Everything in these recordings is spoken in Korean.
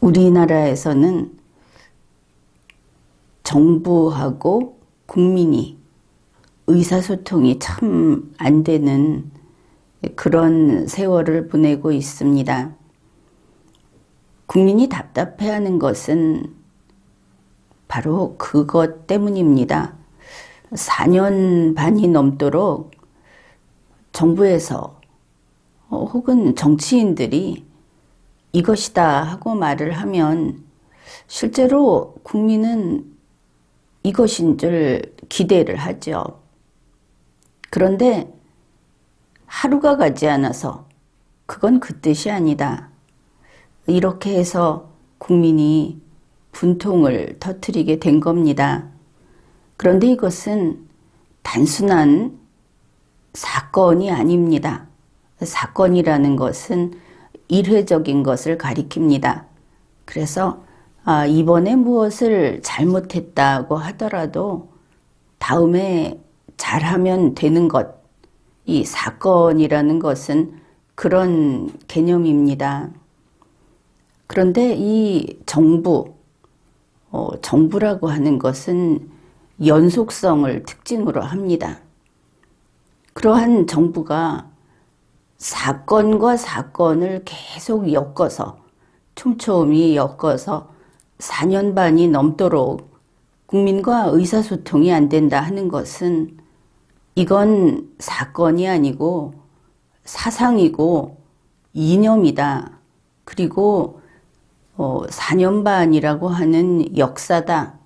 우리나라에서는 정부하고 국민이 의사소통이 참 안 되는 그런 세월을 보내고 있습니다. 국민이 답답해하는 것은 바로 그것 때문입니다. 4년 반이 넘도록 정부에서 어, 혹은 정치인들이 이것이다 하고 말을 하면 실제로 국민은 이것인 줄 기대를 하죠. 그런데 하루가 가지 않아서 그건 그 뜻이 아니다. 이렇게 해서 국민이 분통을 터뜨리게 된 겁니다. 그런데 이것은 단순한 사건이 아닙니다. 사건이라는 것은 일회적인 것을 가리킵니다. 그래서 아, 이번에 무엇을 잘못했다고 하더라도 다음에 잘하면 되는 것, 이 사건이라는 것은 그런 개념입니다. 그런데 이 정부, 어, 정부라고 하는 것은 연속성을 특징으로 합니다. 그러한 정부가 사건과 사건을 계속 엮어서 촘촘히 엮어서 4년 반이 넘도록 국민과 의사소통이 안 된다 하는 것은 이건 사건이 아니고 사상이고 이념이다. 그리고 어, 4년 반이라고 하는 역사다.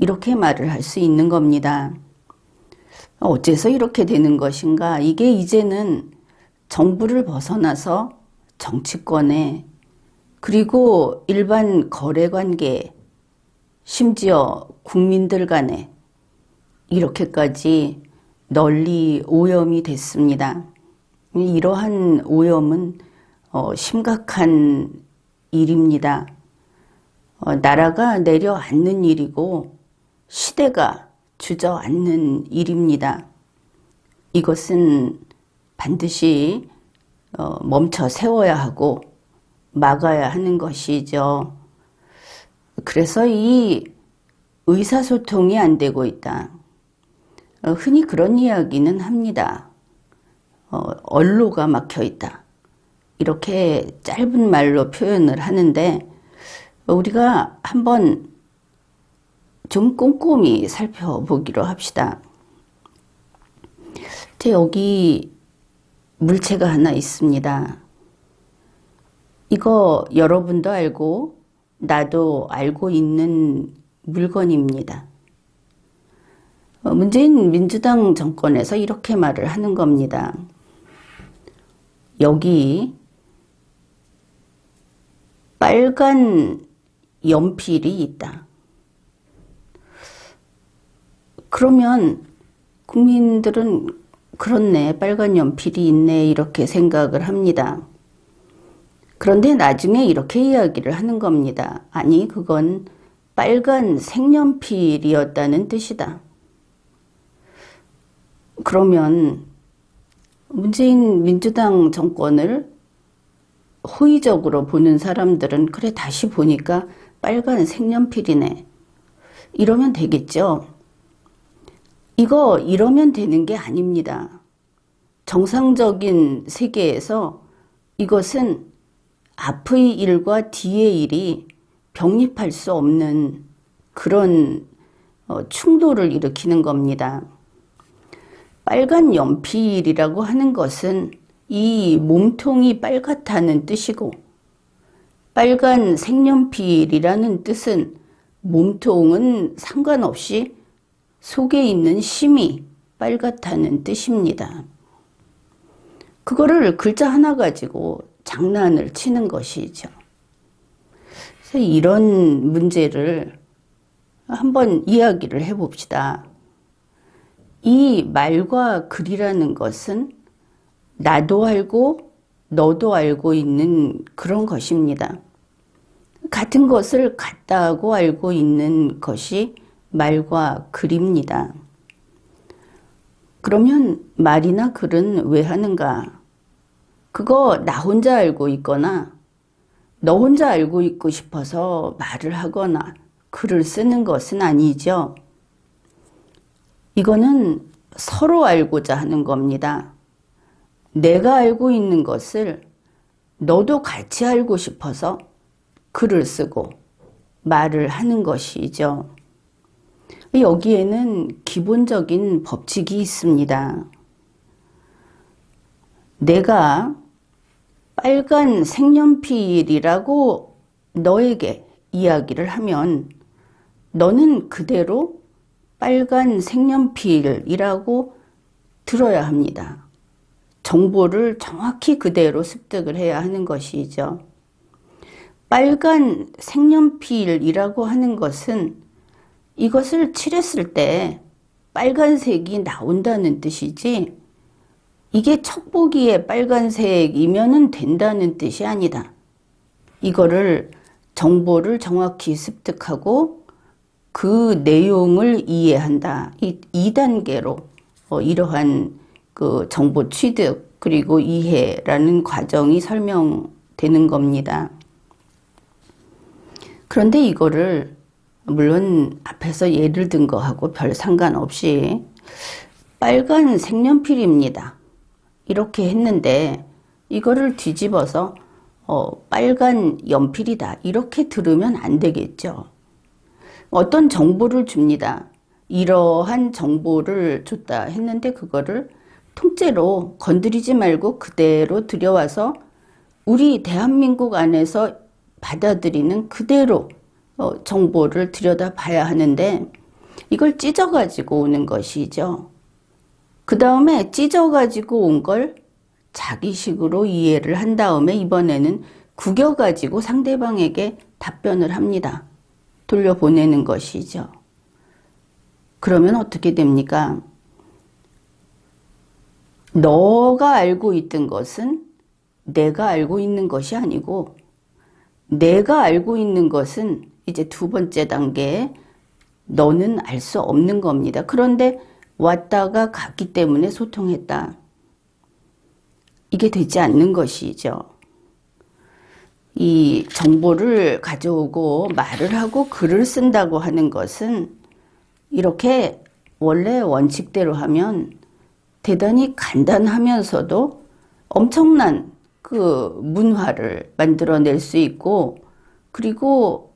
이렇게 말을 할 수 있는 겁니다. 어째서 이렇게 되는 것인가? 이게 이제는 정부를 벗어나서 정치권에 그리고 일반 거래 관계, 심지어 국민들 간에 이렇게까지 널리 오염이 됐습니다. 이러한 오염은 어, 심각한 일입니다. 어, 나라가 내려앉는 일이고 시대가 주저앉는 일입니다. 이것은 반드시 어, 멈춰 세워야 하고 막아야 하는 것이죠. 그래서 이 의사소통이 안 되고 있다. 어, 흔히 그런 이야기는 합니다. 어, 언로가 막혀 있다. 이렇게 짧은 말로 표현을 하는데 우리가 한번 좀 꼼꼼히 살펴보기로 합시다. 제 여기 물체가 하나 있습니다. 이거 여러분도 알고 나도 알고 있는 물건입니다. 어, 문재인 민주당 정권에서 이렇게 말을 하는 겁니다. 여기 빨간 연필이 있다. 그러면 국민들은 그렇네, 빨간 연필이 있네, 이렇게 생각을 합니다. 그런데 나중에 이렇게 이야기를 하는 겁니다. 아니, 그건 빨간 색연필이었다는 뜻이다. 그러면 문재인 민주당 정권을 호의적으로 보는 사람들은 그래 다시 보니까 빨간 색연필이네. 이러면 되겠죠. 이거 이러면 되는 게 아닙니다. 정상적인 세계에서 이것은 앞의 일과 뒤의 일이 병립할 수 없는 그런 어, 충돌을 일으키는 겁니다. 빨간 연필이라고 하는 것은 이 몸통이 빨갛다는 뜻이고 빨간 색연필이라는 뜻은 몸통은 상관없이 속에 있는 심이 빨갛다는 뜻입니다. 그거를 글자 하나 가지고 장난을 치는 것이죠. 그래서 이런 문제를 한번 이야기를 해봅시다. 이 말과 글이라는 것은 나도 알고 너도 알고 있는 그런 것입니다. 같은 것을 같다고 알고 있는 것이 말과 글입니다. 그러면 말이나 글은 왜 하는가? 그거 나 혼자 알고 있거나 너 혼자 알고 있고 싶어서 말을 하거나 글을 쓰는 것은 아니죠. 이거는 서로 알고자 하는 겁니다. 내가 알고 있는 것을 너도 같이 알고 싶어서 글을 쓰고 말을 하는 것이죠. 여기에는 기본적인 법칙이 있습니다. 내가 빨간 색연필이라고 너에게 이야기를 하면 너는 그대로 빨간 색연필이라고 들어야 합니다. 정보를 정확히 그대로 습득을 해야 하는 것이죠. 빨간 색연필이라고 하는 것은 이것을 칠했을 때 빨간색이 나온다는 뜻이지 이게 척보기에 빨간색이면은 된다는 뜻이 아니다. 이거를 정보를 정확히 습득하고 그 내용을 이해한다. 이 2단계로 어, 이러한 그 정보 취득 그리고 이해라는 과정이 설명되는 겁니다. 그런데 이거를 물론 앞에서 예를 든 거하고 별 상관없이 빨간 색연필입니다. 이렇게 했는데 이거를 뒤집어서 어, 빨간 연필이다. 이렇게 들으면 안 되겠죠. 어떤 정보를 줍니다. 이러한 정보를 줬다 했는데 그거를 통째로 건드리지 말고 그대로 들여와서 우리 대한민국 안에서 받아들이는 그대로 어, 정보를 들여다 봐야 하는데 이걸 찢어가지고 오는 것이죠. 그 다음에 찢어가지고 온 걸 자기식으로 이해를 한 다음에 이번에는 구겨가지고 상대방에게 답변을 합니다. 돌려보내는 것이죠. 그러면 어떻게 됩니까? 너가 알고 있던 것은 내가 알고 있는 것이 아니고 내가 알고 있는 것은 이제 두 번째 단계 너는 알 수 없는 겁니다. 그런데 왔다가 갔기 때문에 소통했다. 이게 되지 않는 것이죠. 이 정보를 가져오고 말을 하고 글을 쓴다고 하는 것은 이렇게 원래 원칙대로 하면 대단히 간단하면서도 엄청난 그 문화를 만들어낼 수 있고 그리고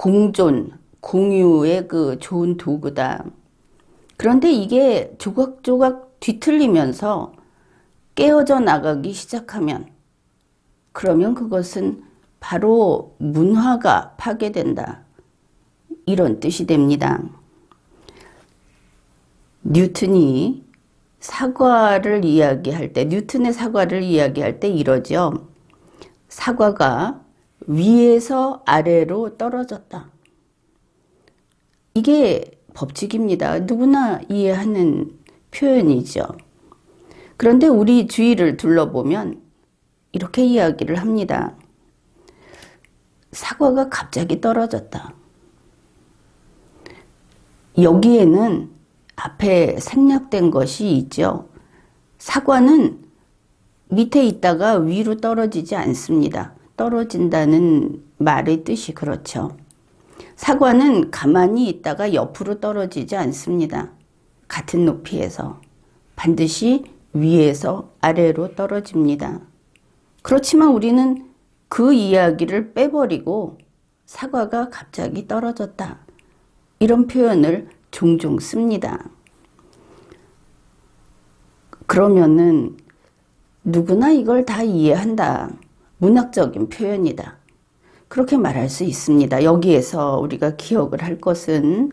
공존, 공유의 그 좋은 도구다. 그런데 이게 조각조각 뒤틀리면서 깨어져 나가기 시작하면 그러면 그것은 바로 문화가 파괴된다. 이런 뜻이 됩니다. 뉴턴이 사과를 이야기할 때, 뉴턴의 사과를 이야기할 때 이러죠. 사과가 위에서 아래로 떨어졌다. 이게 법칙입니다. 누구나 이해하는 표현이죠. 그런데 우리 주위를 둘러보면 이렇게 이야기를 합니다. 사과가 갑자기 떨어졌다. 여기에는 앞에 생략된 것이 있죠. 사과는 밑에 있다가 위로 떨어지지 않습니다. 떨어진다는 말의 뜻이 그렇죠. 사과는 가만히 있다가 옆으로 떨어지지 않습니다. 같은 높이에서 반드시 위에서 아래로 떨어집니다. 그렇지만 우리는 그 이야기를 빼버리고 사과가 갑자기 떨어졌다. 이런 표현을 종종 씁니다. 그러면은 누구나 이걸 다 이해한다. 문학적인 표현이다. 그렇게 말할 수 있습니다. 여기에서 우리가 기억을 할 것은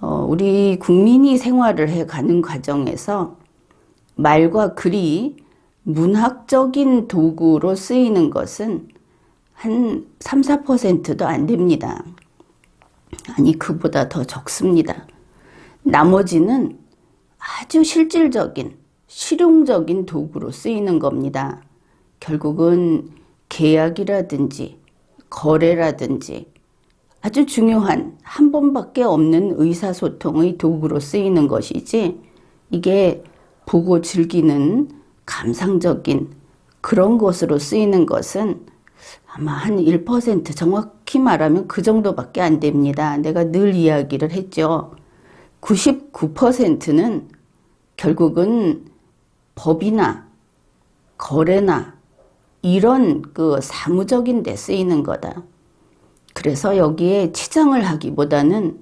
어, 우리 국민이 생활을 해 가는 과정에서 말과 글이 문학적인 도구로 쓰이는 것은 한 3, 4%도 안 됩니다. 아니, 그보다 더 적습니다. 나머지는 아주 실질적인, 실용적인 도구로 쓰이는 겁니다. 결국은 계약이라든지 거래라든지 아주 중요한 한 번밖에 없는 의사소통의 도구로 쓰이는 것이지 이게 보고 즐기는 감상적인 그런 것으로 쓰이는 것은 아마 한 1% 정확히 말하면 그 정도밖에 안 됩니다. 내가 늘 이야기를 했죠. 99%는 결국은 법이나 거래나 이런 그 사무적인 데 쓰이는 거다. 그래서 여기에 치장을 하기보다는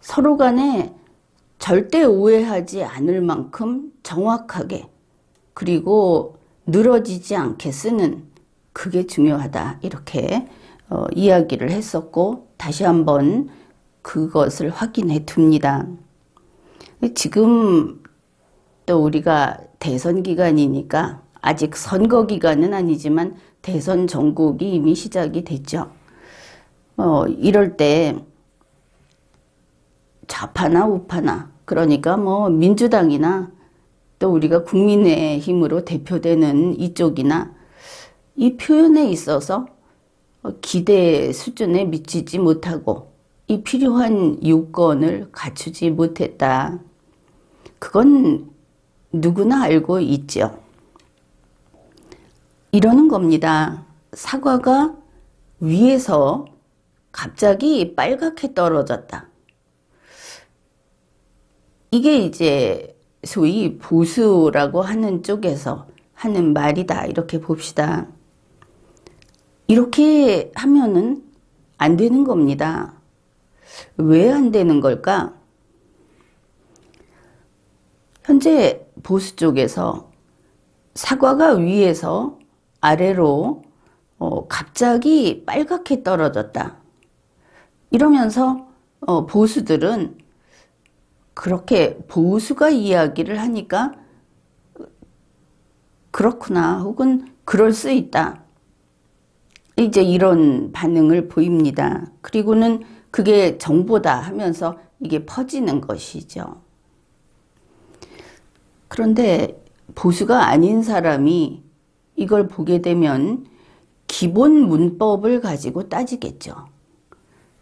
서로 간에 절대 오해하지 않을 만큼 정확하게 그리고 늘어지지 않게 쓰는 그게 중요하다. 이렇게 어, 이야기를 했었고 다시 한번 그것을 확인해 둡니다. 지금 또 우리가 대선 기간이니까 아직 선거 기간은 아니지만 대선 전국이 이미 시작이 됐죠. 어, 이럴 때 좌파나 우파나 그러니까 뭐 민주당이나 또 우리가 국민의 힘으로 대표되는 이쪽이나 이 표현에 있어서 기대 수준에 미치지 못하고 이 필요한 요건을 갖추지 못했다. 그건 누구나 알고 있죠. 이러는 겁니다. 사과가 위에서 갑자기 빨갛게 떨어졌다. 이게 이제 소위 보수라고 하는 쪽에서 하는 말이다. 이렇게 봅시다. 이렇게 하면은 안 되는 겁니다. 왜 안 되는 걸까? 현재 보수 쪽에서 사과가 위에서 아래로 어, 갑자기 빨갛게 떨어졌다. 이러면서 어, 보수들은 그렇게 보수가 이야기를 하니까 그렇구나 혹은 그럴 수 있다. 이제 이런 반응을 보입니다. 그리고는 그게 정보다 하면서 이게 퍼지는 것이죠. 그런데 보수가 아닌 사람이 이걸 보게 되면 기본 문법을 가지고 따지겠죠.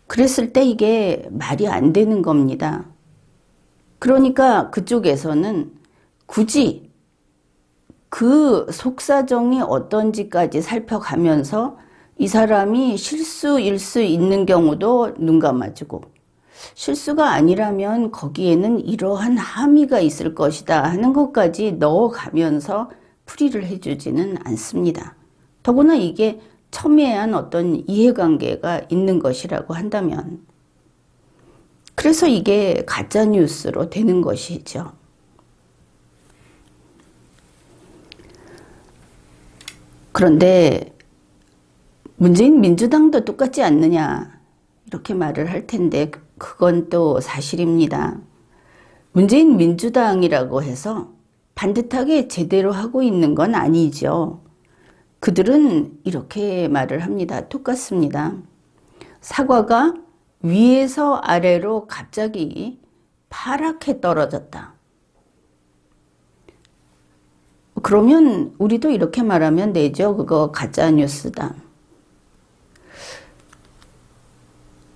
그랬을 때 이게 말이 안 되는 겁니다. 그러니까 그쪽에서는 굳이 그 속사정이 어떤지까지 살펴가면서 이 사람이 실수일 수 있는 경우도 눈 감아주고 실수가 아니라면 거기에는 이러한 함의가 있을 것이다 하는 것까지 넣어가면서 풀이를 해주지는 않습니다. 더구나 이게 첨예한 어떤 이해관계가 있는 것이라고 한다면 그래서 이게 가짜 뉴스로 되는 것이죠. 그런데 문재인 민주당도 똑같지 않느냐 이렇게 말을 할 텐데 그건 또 사실입니다. 문재인 민주당이라고 해서 반듯하게 제대로 하고 있는 건 아니죠. 그들은 이렇게 말을 합니다. 똑같습니다. 사과가 위에서 아래로 갑자기 파랗게 떨어졌다. 그러면 우리도 이렇게 말하면 되죠. 그거 가짜 뉴스다.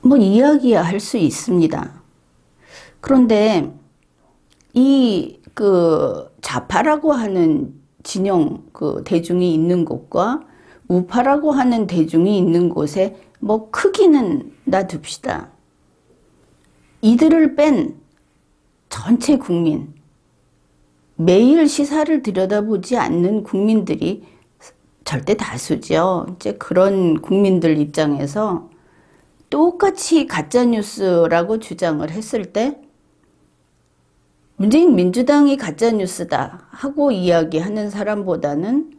뭐 이야기야 할 수 있습니다. 그런데 이 그 좌파라고 하는 진영 그 대중이 있는 곳과 우파라고 하는 대중이 있는 곳에 뭐 크기는 놔둡시다. 이들을 뺀 전체 국민, 매일 시사를 들여다보지 않는 국민들이 절대 다수죠. 이제 그런 국민들 입장에서 똑같이 가짜뉴스라고 주장을 했을 때 문재인 민주당이 가짜뉴스다 하고 이야기하는 사람보다는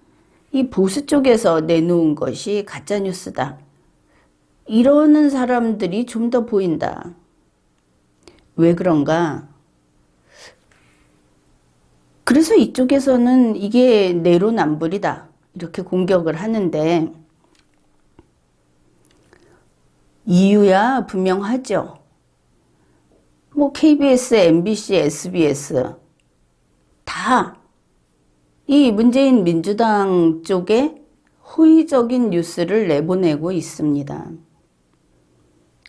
이 보수 쪽에서 내놓은 것이 가짜뉴스다. 이러는 사람들이 좀 더 보인다. 왜 그런가? 그래서 이쪽에서는 이게 내로남불이다. 이렇게 공격을 하는데, 이유야 분명하죠. 뭐 KBS, MBC, SBS 다 이 문재인 민주당 쪽에 호의적인 뉴스를 내보내고 있습니다.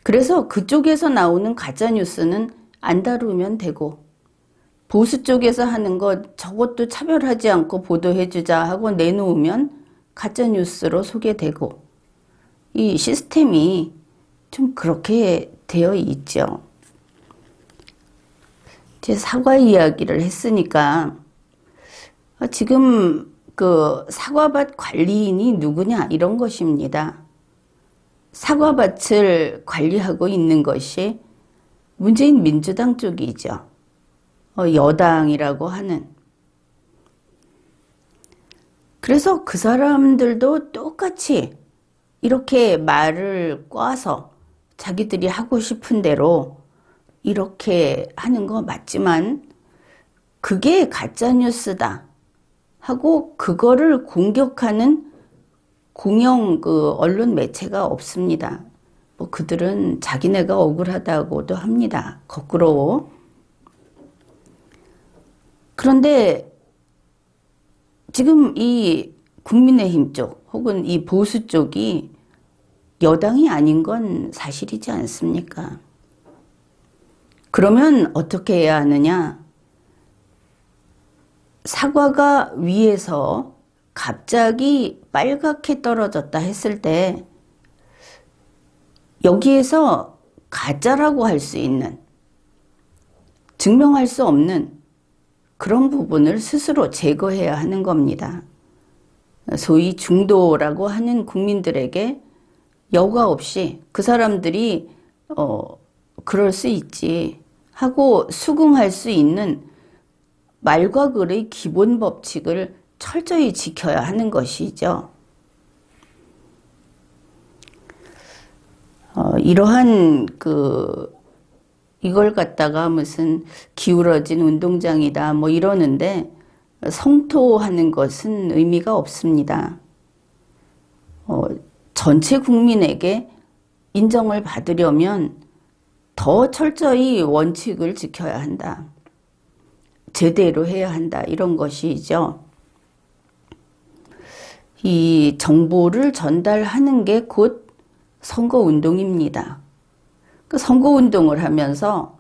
그래서 그쪽에서 나오는 가짜 뉴스는 안 다루면 되고 보수 쪽에서 하는 것 저것도 차별하지 않고 보도해주자 하고 내놓으면 가짜 뉴스로 소개되고 이 시스템이 좀 그렇게 되어 있죠. 이제 사과 이야기를 했으니까 어, 지금 그 사과밭 관리인이 누구냐 이런 것입니다. 사과밭을 관리하고 있는 것이 문재인 민주당 쪽이죠. 어, 여당이라고 하는. 그래서 그 사람들도 똑같이 이렇게 말을 꽈서 자기들이 하고 싶은 대로 이렇게 하는 거 맞지만 그게 가짜뉴스다 하고 그거를 공격하는 공영 그 언론 매체가 없습니다. 뭐 그들은 자기네가 억울하다고도 합니다. 거꾸로. 그런데 지금 이 국민의힘 쪽 혹은 이 보수 쪽이 여당이 아닌 건 사실이지 않습니까? 그러면 어떻게 해야 하느냐? 사과가 위에서 갑자기 빨갛게 떨어졌다 했을 때 여기에서 가짜라고 할 수 있는 증명할 수 없는 그런 부분을 스스로 제거해야 하는 겁니다. 소위 중도라고 하는 국민들에게 여과 없이 그 사람들이 어 그럴 수 있지 하고 수긍할 수 있는 말과 글의 기본 법칙을 철저히 지켜야 하는 것이죠. 어, 이러한 그 이걸 갖다가 무슨 기울어진 운동장이다 뭐 이러는데 성토하는 것은 의미가 없습니다. 어, 전체 국민에게 인정을 받으려면 더 철저히 원칙을 지켜야 한다. 제대로 해야 한다. 이런 것이죠. 이 정보를 전달하는 게 곧 선거운동입니다. 그 선거운동을 하면서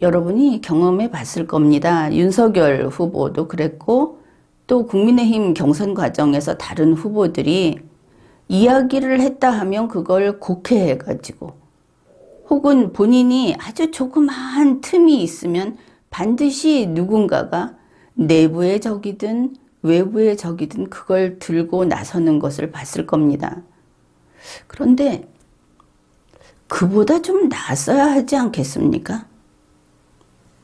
여러분이 경험해 봤을 겁니다. 윤석열 후보도 그랬고 또 국민의힘 경선 과정에서 다른 후보들이 이야기를 했다 하면 그걸 곡해해 가지고 혹은 본인이 아주 조그마한 틈이 있으면 반드시 누군가가 내부의 적이든 외부의 적이든 그걸 들고 나서는 것을 봤을 겁니다. 그런데 그보다 좀 낫어야 하지 않겠습니까?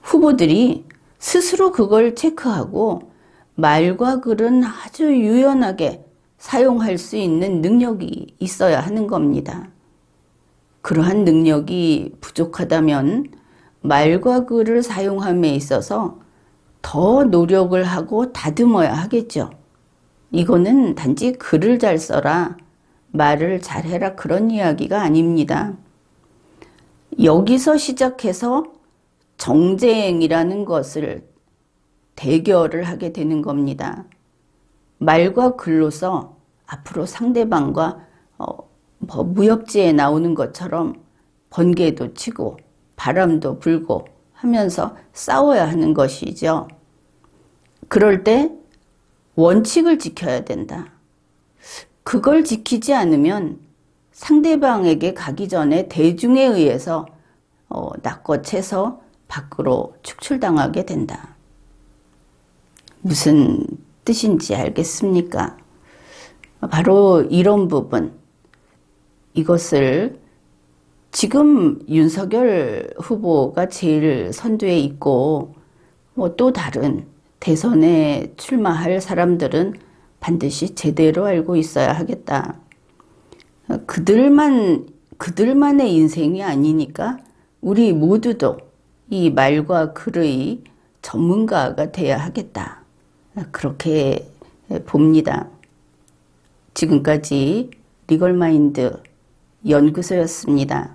후보들이 스스로 그걸 체크하고 말과 글은 아주 유연하게 사용할 수 있는 능력이 있어야 하는 겁니다. 그러한 능력이 부족하다면 말과 글을 사용함에 있어서 더 노력을 하고 다듬어야 하겠죠. 이거는 단지 글을 잘 써라, 말을 잘 해라 그런 이야기가 아닙니다. 여기서 시작해서 정쟁이라는 것을 대결을 하게 되는 겁니다. 말과 글로서 앞으로 상대방과 어, 뭐 무협지에 나오는 것처럼 번개도 치고 바람도 불고 하면서 싸워야 하는 것이죠. 그럴 때 원칙을 지켜야 된다. 그걸 지키지 않으면 상대방에게 가기 전에 대중에 의해서 어, 낚아채서 밖으로 축출당하게 된다. 무슨 뜻인지 알겠습니까? 바로 이런 부분. 이것을 지금 윤석열 후보가 제일 선두에 있고 뭐 또 다른 대선에 출마할 사람들은 반드시 제대로 알고 있어야 하겠다. 그들만 그들만의 인생이 아니니까 우리 모두도 이 말과 글의 전문가가 돼야 하겠다. 그렇게 봅니다. 지금까지 리걸마인드 연구소였습니다.